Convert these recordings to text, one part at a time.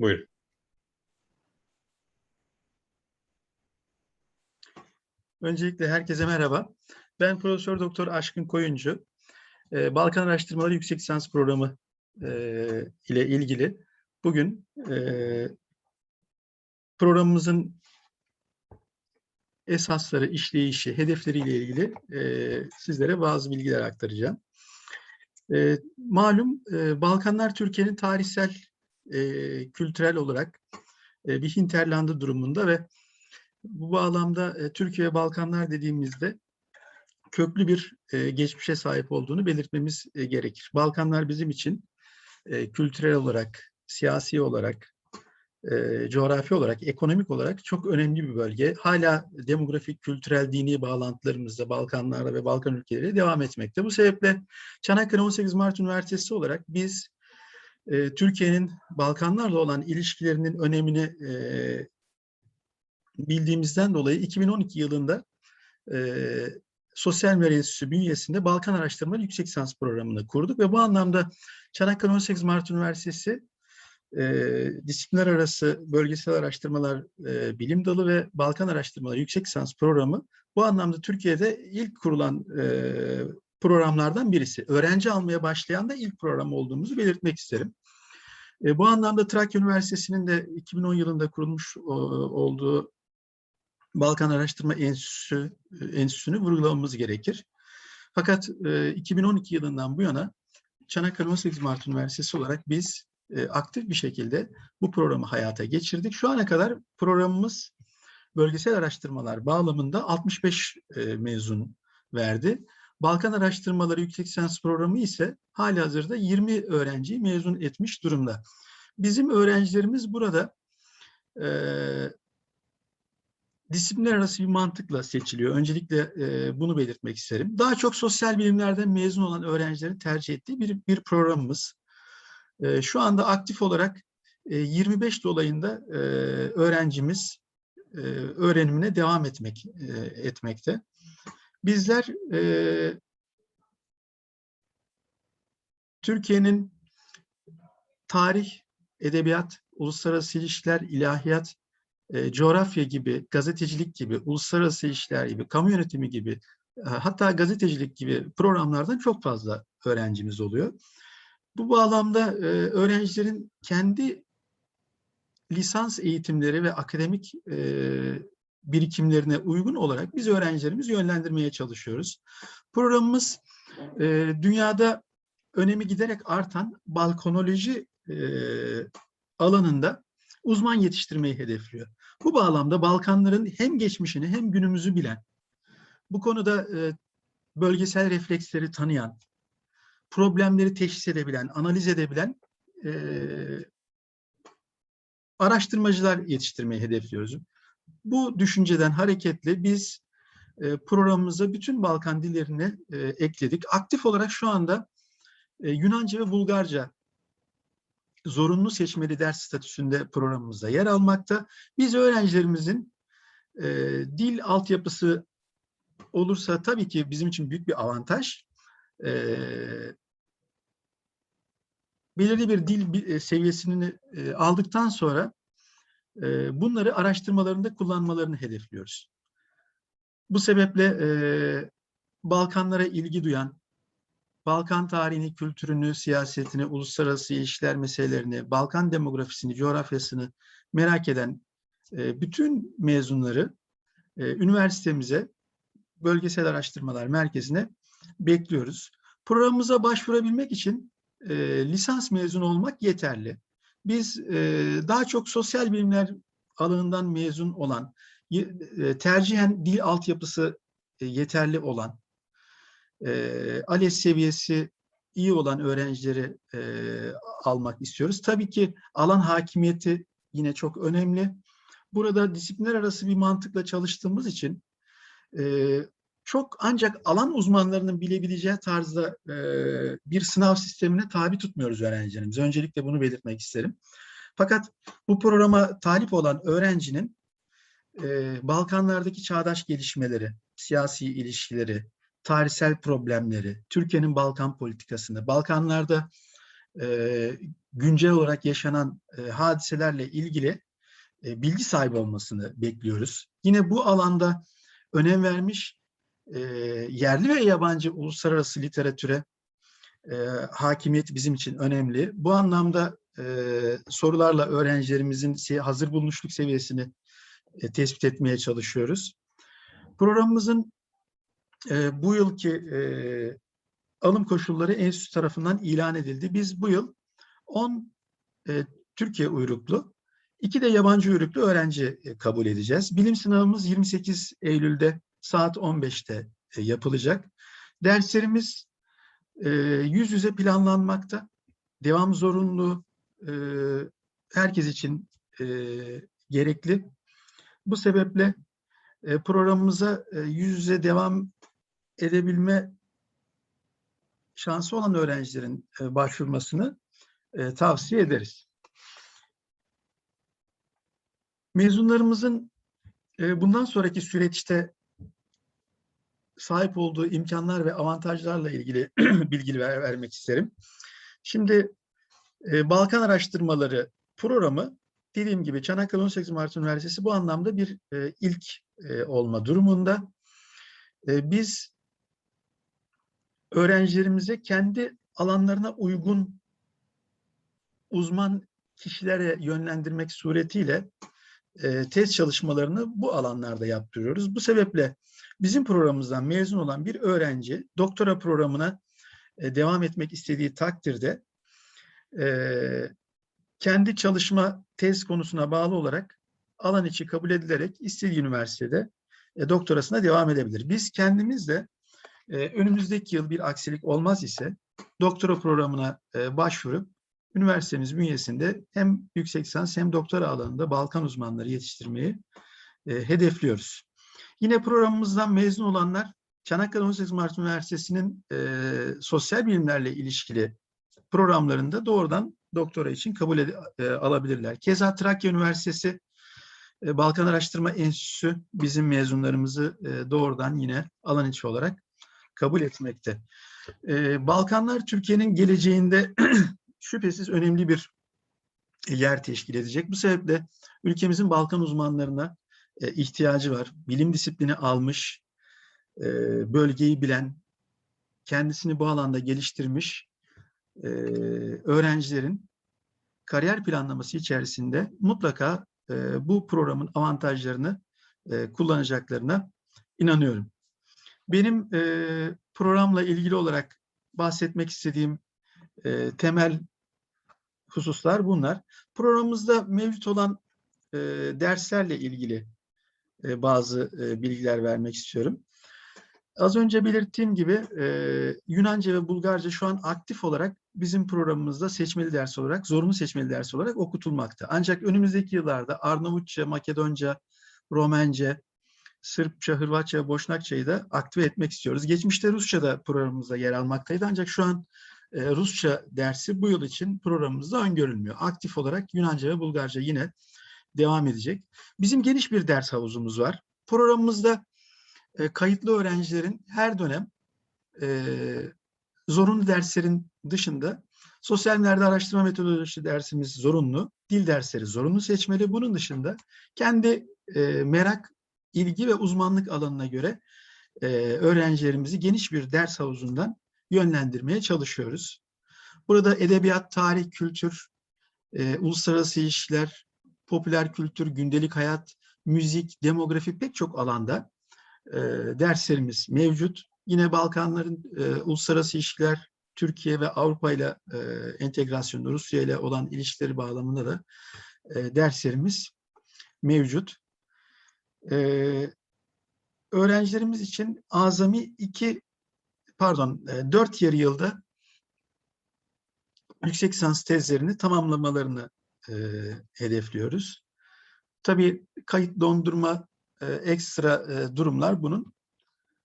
Buyurun. Öncelikle herkese merhaba. Ben Profesör Doktor Aşkın Koyuncu. Ee, Balkan Araştırmaları Yüksek Lisans Programı e, ile ilgili bugün e, programımızın esasları, işleyişi, hedefleriyle ilgili e, sizlere bazı bilgiler aktaracağım. E, malum e, Balkanlar Türkiye'nin tarihsel, e, kültürel olarak e, bir hinterlandı durumunda ve bu bağlamda e, Türkiye ve Balkanlar dediğimizde köklü bir e, geçmişe sahip olduğunu belirtmemiz e, gerekir. Balkanlar bizim için e, kültürel olarak, siyasi olarak, e, coğrafi olarak, ekonomik olarak çok önemli bir bölge. Hala demografik, kültürel, dini bağlantılarımızda Balkanlarla ve Balkan ülkeleriyle devam etmekte. Bu sebeple Çanakkale 18 Mart Üniversitesi olarak biz e, Türkiye'nin Balkanlarla olan ilişkilerinin önemini e, bildiğimizden dolayı 2012 yılında e, Sosyal Mühendislik Enstitüsü bünyesinde Balkan Araştırmaları Yüksek Lisans Programı'nı kurduk ve bu anlamda Çanakkale 18 Mart Üniversitesi e, disiplinler arası bölgesel araştırmalar e, bilim dalı ve Balkan Araştırmaları Yüksek Lisans Programı bu anlamda Türkiye'de ilk kurulan e, programlardan birisi. Öğrenci almaya başlayan da ilk program olduğumuzu belirtmek isterim. E, bu anlamda Trakya Üniversitesi'nin de 2010 yılında kurulmuş o, olduğu Balkan Araştırma Enstitüsü, Enstitüsü'nü vurgulamamız gerekir. Fakat e, 2012 yılından bu yana Çanakkale 18 Mart Üniversitesi olarak biz e, aktif bir şekilde bu programı hayata geçirdik. Şu ana kadar programımız bölgesel araştırmalar bağlamında 65 e, mezun verdi. Balkan Araştırmaları Yüksek Lisans Programı ise hali hazırda 20 öğrenciyi mezun etmiş durumda. Bizim öğrencilerimiz burada e, disiplinler arası bir mantıkla seçiliyor. Öncelikle e, bunu belirtmek isterim. Daha çok sosyal bilimlerden mezun olan öğrencilerin tercih ettiği bir, bir programımız. E, şu anda aktif olarak e, 25 dolayında e, öğrencimiz e, öğrenimine devam etmek e, etmekte. Bizler e, Türkiye'nin tarih, edebiyat, uluslararası ilişkiler, ilahiyat, e, coğrafya gibi, gazetecilik gibi, uluslararası ilişkiler gibi, kamu yönetimi gibi, e, hatta gazetecilik gibi programlardan çok fazla öğrencimiz oluyor. Bu bağlamda e, öğrencilerin kendi lisans eğitimleri ve akademik e, birikimlerine uygun olarak biz öğrencilerimizi yönlendirmeye çalışıyoruz. Programımız e, dünyada önemi giderek artan balkonoloji e, alanında uzman yetiştirmeyi hedefliyor. Bu bağlamda Balkanların hem geçmişini hem günümüzü bilen, bu konuda e, bölgesel refleksleri tanıyan, problemleri teşhis edebilen, analiz edebilen e, araştırmacılar yetiştirmeyi hedefliyoruz. Bu düşünceden hareketle biz e, programımıza bütün Balkan dillerini e, ekledik. Aktif olarak şu anda e, Yunanca ve Bulgarca zorunlu seçmeli ders statüsünde programımızda yer almakta. Biz öğrencilerimizin e, dil altyapısı olursa tabii ki bizim için büyük bir avantaj. E, belirli bir dil e, seviyesini e, aldıktan sonra bunları araştırmalarında kullanmalarını hedefliyoruz. Bu sebeple e, Balkanlara ilgi duyan, Balkan tarihini, kültürünü, siyasetini, uluslararası ilişkiler meselelerini, Balkan demografisini, coğrafyasını merak eden e, bütün mezunları e, üniversitemize, Bölgesel Araştırmalar Merkezi'ne bekliyoruz. Programımıza başvurabilmek için e, lisans mezunu olmak yeterli. Biz e, daha çok sosyal bilimler alanından mezun olan, e, tercihen dil altyapısı e, yeterli olan, e, ALES seviyesi iyi olan öğrencileri e, almak istiyoruz. Tabii ki alan hakimiyeti yine çok önemli. Burada disiplinler arası bir mantıkla çalıştığımız için e, çok ancak alan uzmanlarının bilebileceği tarzda e, bir sınav sistemine tabi tutmuyoruz öğrencilerimizi. Öncelikle bunu belirtmek isterim. Fakat bu programa talip olan öğrencinin e, Balkanlardaki çağdaş gelişmeleri, siyasi ilişkileri, tarihsel problemleri, Türkiye'nin Balkan politikasını, Balkanlarda e, güncel olarak yaşanan hadiselerle ilgili bilgi sahibi olmasını bekliyoruz. Yine bu alanda önem vermiş e, yerli ve yabancı uluslararası literatüre e, hakimiyet bizim için önemli. Bu anlamda e, sorularla öğrencilerimizin hazır bulunuşluk seviyesini e, tespit etmeye çalışıyoruz. Programımızın e, bu yılki e, alım koşulları enstitü tarafından ilan edildi. Biz bu yıl 10 e, Türkiye uyruklu, 2 de yabancı uyruklu öğrenci e, kabul edeceğiz. Bilim sınavımız 28 Eylül'de saat 15'te e, yapılacak. Derslerimiz e, yüz yüze planlanmakta. Devam zorunlu e, herkes için gerekli. Bu sebeple programımıza yüz yüze devam edebilme şansı olan öğrencilerin başvurmasını tavsiye ederiz. Mezunlarımızın bundan sonraki süreçte sahip olduğu imkanlar ve avantajlarla ilgili bilgi ver, vermek isterim. Şimdi e, Balkan Araştırmaları programı dediğim gibi Çanakkale 18 Mart Üniversitesi bu anlamda bir e, ilk e, olma durumunda. E, biz öğrencilerimize kendi alanlarına uygun uzman kişilere yönlendirmek suretiyle e, test çalışmalarını bu alanlarda yaptırıyoruz. Bu sebeple bizim programımızdan mezun olan bir öğrenci doktora programına e, devam etmek istediği takdirde e, kendi çalışma tez konusuna bağlı olarak alan içi kabul edilerek istediği üniversitede e, doktorasına devam edebilir. Biz kendimiz de önümüzdeki yıl bir aksilik olmaz ise doktora programına başvurup üniversitemiz bünyesinde hem yüksek lisans hem doktora alanında Balkan uzmanları yetiştirmeyi hedefliyoruz. Yine programımızdan mezun olanlar Çanakkale 18 Mart Üniversitesi'nin e, sosyal bilimlerle ilişkili programlarında doğrudan doktora için kabul e, alabilirler. Keza Trakya Üniversitesi e, Balkan Araştırma Enstitüsü bizim mezunlarımızı e, doğrudan yine alan içi olarak kabul etmekte. E, Balkanlar Türkiye'nin geleceğinde şüphesiz önemli bir yer teşkil edecek. Bu sebeple ülkemizin Balkan uzmanlarına e, ihtiyacı var. Bilim disiplini almış, e, bölgeyi bilen, kendisini bu alanda geliştirmiş e, öğrencilerin kariyer planlaması içerisinde mutlaka e, bu programın avantajlarını kullanacaklarına inanıyorum. Benim programla ilgili olarak bahsetmek istediğim temel hususlar bunlar. Programımızda mevcut olan e, derslerle ilgili e, bazı e, bilgiler vermek istiyorum. Az önce belirttiğim gibi e, Yunanca ve Bulgarca şu an aktif olarak bizim programımızda seçmeli ders olarak, zorunlu seçmeli ders olarak okutulmakta. Ancak önümüzdeki yıllarda Arnavutça, Makedonca, Romence, Sırpça, Hırvatça, Boşnakçayı da aktive etmek istiyoruz. Geçmişte Rusça da programımızda yer almaktaydı ancak şu an Rusça dersi bu yıl için programımızda öngörülmüyor. Aktif olarak Yunanca ve Bulgarca yine devam edecek. Bizim geniş bir ders havuzumuz var. Programımızda e, kayıtlı öğrencilerin her dönem e, zorunlu derslerin dışında sosyal bilimlerde araştırma metodolojisi dersimiz zorunlu, dil dersleri zorunlu seçmeli. Bunun dışında kendi e, merak, ilgi ve uzmanlık alanına göre e, öğrencilerimizi geniş bir ders havuzundan yönlendirmeye çalışıyoruz. Burada edebiyat, tarih, kültür, e, uluslararası ilişkiler, popüler kültür, gündelik hayat, müzik, demografi pek çok alanda e, derslerimiz mevcut. Yine Balkanların e, uluslararası ilişkiler, Türkiye ve Avrupa ile e, entegrasyonu, Rusya ile olan ilişkileri bağlamında da e, derslerimiz mevcut. E, öğrencilerimiz için azami iki, pardon, e, dört yarı yılda yüksek lisans tezlerini tamamlamalarını e, hedefliyoruz. Tabii kayıt dondurma e, ekstra e, durumlar bunun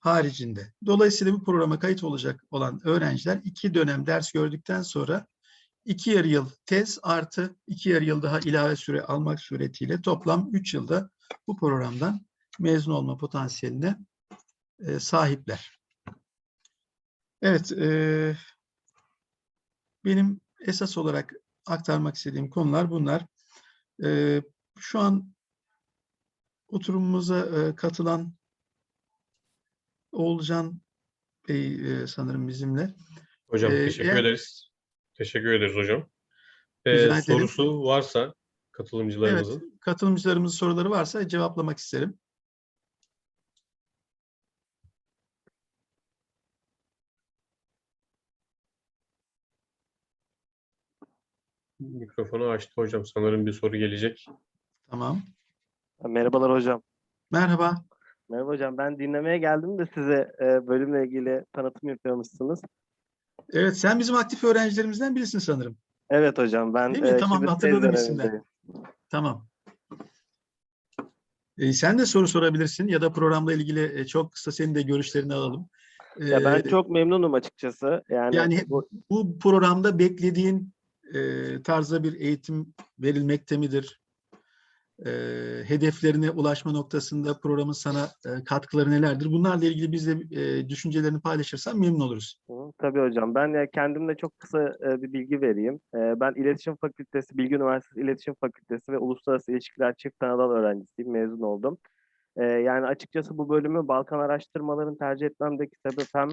haricinde. Dolayısıyla bu programa kayıt olacak olan öğrenciler iki dönem ders gördükten sonra iki yarı yıl tez artı iki yarı yıl daha ilave süre almak suretiyle toplam üç yılda bu programdan mezun olma potansiyeline e, sahipler. Evet, e, benim esas olarak aktarmak istediğim konular bunlar. Ee, şu an oturumumuza e, katılan Oğulcan Bey e, sanırım bizimle. Hocam Ee, teşekkür eğer- ederiz. Teşekkür ederiz hocam. Ee, sorusu varsa Evet, katılımcılarımızın. katılımcılarımızın soruları varsa cevaplamak isterim. Mikrofonu açtı hocam. Sanırım bir soru gelecek. Tamam. Merhabalar hocam. Merhaba. Merhaba hocam. Ben dinlemeye geldim de size e, bölümle ilgili tanıtım yapıyormuşsunuz. Evet, sen bizim aktif öğrencilerimizden birisin sanırım. Evet hocam. Ben Değil mi? e, Tamam, hatırladım isimden. Tamam. Ee, sen de soru sorabilirsin ya da programla ilgili e, çok kısa senin de görüşlerini alalım. Ya ben çok memnunum açıkçası. Yani, Yani bu- bu programda beklediğin e, tarzda bir eğitim verilmekte midir? E, hedeflerine ulaşma noktasında programın sana e, katkıları nelerdir? Bunlarla ilgili bizle e, düşüncelerini paylaşırsan memnun oluruz. Tabii hocam. Ben ya kendimle çok kısa e, bir bilgi vereyim. E, ben İletişim Fakültesi, Bilgi Üniversitesi İletişim Fakültesi ve Uluslararası İlişkiler Çift Anadal öğrencisiyim. Mezun oldum. E, yani açıkçası bu bölümü Balkan araştırmalarını tercih etmemdeki sebep hem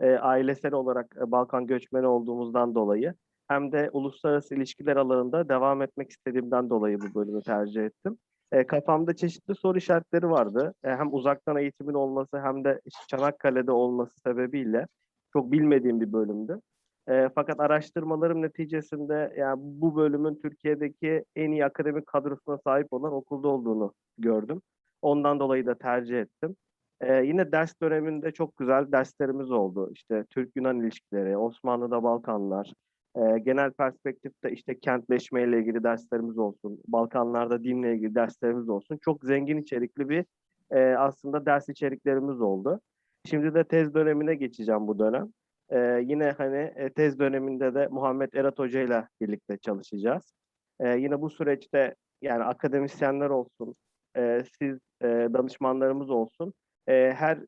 e, ailesel olarak e, Balkan göçmeni olduğumuzdan dolayı hem de uluslararası ilişkiler alanında devam etmek istediğimden dolayı bu bölümü tercih ettim. E, kafamda çeşitli soru işaretleri vardı. E, hem uzaktan eğitimin olması hem de Çanakkale'de olması sebebiyle çok bilmediğim bir bölümdü. E, fakat araştırmalarım neticesinde yani bu bölümün Türkiye'deki en iyi akademik kadrosuna sahip olan okulda olduğunu gördüm. Ondan dolayı da tercih ettim. E, yine ders döneminde çok güzel derslerimiz oldu. İşte Türk-Yunan ilişkileri, Osmanlı'da Balkanlar, e, genel perspektifte işte kentleşme ile ilgili derslerimiz olsun, Balkanlarda dinle ilgili derslerimiz olsun. Çok zengin içerikli bir e, aslında ders içeriklerimiz oldu. Şimdi de tez dönemine geçeceğim bu dönem. Ee, yine hani e, tez döneminde de Muhammed Erat Hoca ile birlikte çalışacağız. Ee, yine bu süreçte yani akademisyenler olsun, e, siz e, danışmanlarımız olsun, e, her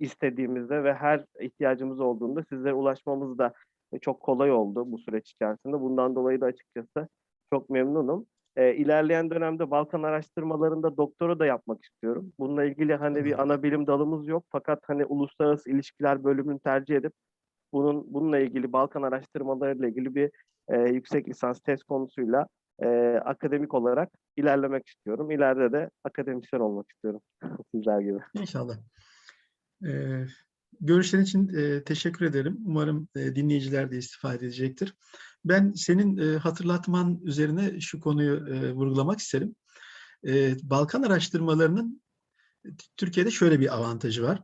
istediğimizde ve her ihtiyacımız olduğunda sizlere ulaşmamız da e, çok kolay oldu bu süreç içerisinde. Bundan dolayı da açıkçası çok memnunum. E, ilerleyen dönemde Balkan araştırmalarında doktora da yapmak istiyorum. Bununla ilgili hani bir ana bilim dalımız yok fakat hani uluslararası ilişkiler bölümünü tercih edip bunun bununla ilgili Balkan araştırmalarıyla ilgili bir e, yüksek lisans tez konusuyla e, akademik olarak ilerlemek istiyorum. İleride de akademisyen olmak istiyorum sizler gibi. İnşallah. Ee, görüşlerin için e, teşekkür ederim. Umarım e, dinleyiciler de istifade edecektir. Ben senin e, hatırlatman üzerine şu konuyu e, vurgulamak isterim. E, Balkan araştırmalarının Türkiye'de şöyle bir avantajı var.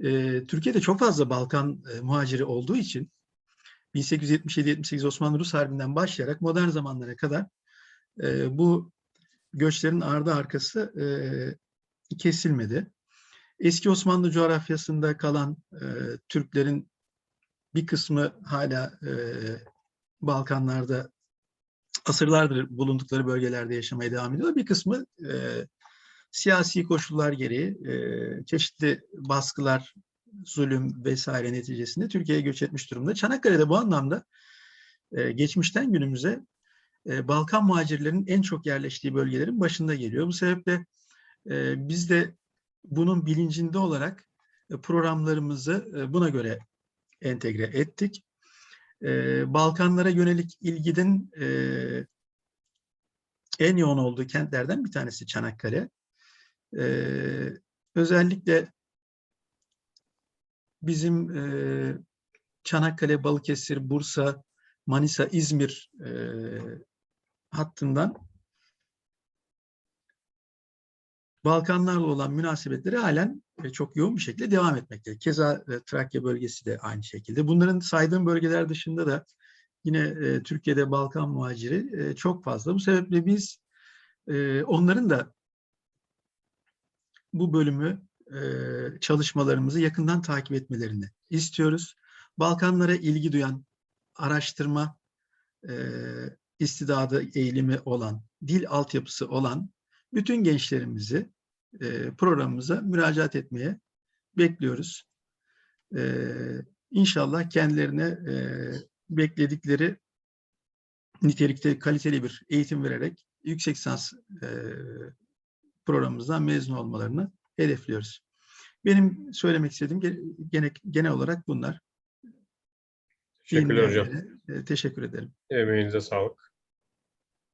E, Türkiye'de çok fazla Balkan e, muhaciri olduğu için 1877-78 Osmanlı-Rus Harbi'nden başlayarak modern zamanlara kadar e, bu göçlerin ardı arkası e, kesilmedi. Eski Osmanlı coğrafyasında kalan e, Türklerin bir kısmı hala e, Balkanlarda asırlardır bulundukları bölgelerde yaşamaya devam ediyor. Bir kısmı e, siyasi koşullar gereği e, çeşitli baskılar, zulüm vesaire neticesinde Türkiye'ye göç etmiş durumda. Çanakkale'de bu anlamda e, geçmişten günümüze e, Balkan muhacirlerinin en çok yerleştiği bölgelerin başında geliyor. Bu sebeple e, biz de bunun bilincinde olarak e, programlarımızı e, buna göre entegre ettik. E, Balkanlara yönelik ilginin en yoğun olduğu kentlerden bir tanesi Çanakkale. Özellikle bizim Çanakkale, Balıkesir, Bursa, Manisa, İzmir hattından Balkanlarla olan münasebetleri halen e, çok yoğun bir şekilde devam etmekte. Keza e, Trakya bölgesi de aynı şekilde. Bunların saydığım bölgeler dışında da yine e, Türkiye'de Balkan muhaciri çok fazla. Bu sebeple biz onların da bu bölümü çalışmalarımızı yakından takip etmelerini istiyoruz. Balkanlara ilgi duyan, araştırma istidadı, eğilimi olan, dil altyapısı olan bütün gençlerimizi e, programımıza müracaat etmeye bekliyoruz. E, inşallah kendilerine e, bekledikleri nitelikte kaliteli bir eğitim vererek yüksek lisans e, programımızdan mezun olmalarını hedefliyoruz. Benim söylemek istediğim ge- gene, genel olarak bunlar. Teşekkürler hocam. Teşekkür ederim. Emeğinize sağlık.